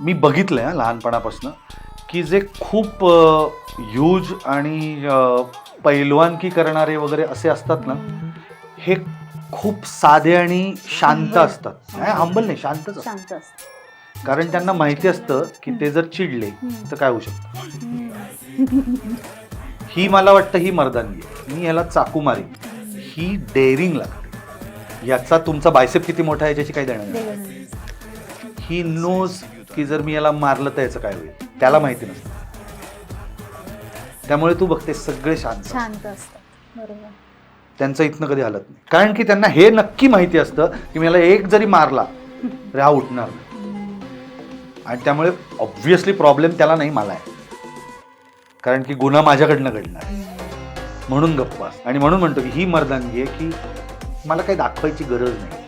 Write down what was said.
मी बघितलंय हा लहानपणापासून की जे खूप ह्यूज आणि पैलवानकी करणारे वगैरे असे असतात ना हे खूप साधे आणि शांत. असतात नाही हंबल नाही शांतच असतात कारण त्यांना माहिती असतं की ते जर चिडले. तर काय होऊ शकतं ही मला वाटतं ही मर्दानगी आहे. मी याला चाकू मारीन ही डेअरिंग लागते याचा तुमचा बायसेप किती मोठा आहे याच्याशी काही देणं नाही. ही नोज की जर मी याला मारलं तर याचं काय होईल? त्याला माहिती नसतं. त्यामुळे तू बघते सगळे शांत शांत असतात. बरोबर. त्यांचं इथनं कधी हलत नाही. कारण की त्यांना हे नक्की माहिती असतं की मला एक जरी मारला तरी हा उठणार नाही. आणि त्यामुळे ऑब्व्हियसली प्रॉब्लेम त्याला नाही मला आहे. कारण की गुन्हा माझ्याकडनं घडणार म्हणून गप्पा आणि म्हणून म्हणतो की ही मर्दानगी आहे की मला काही दाखवायची गरज नाही.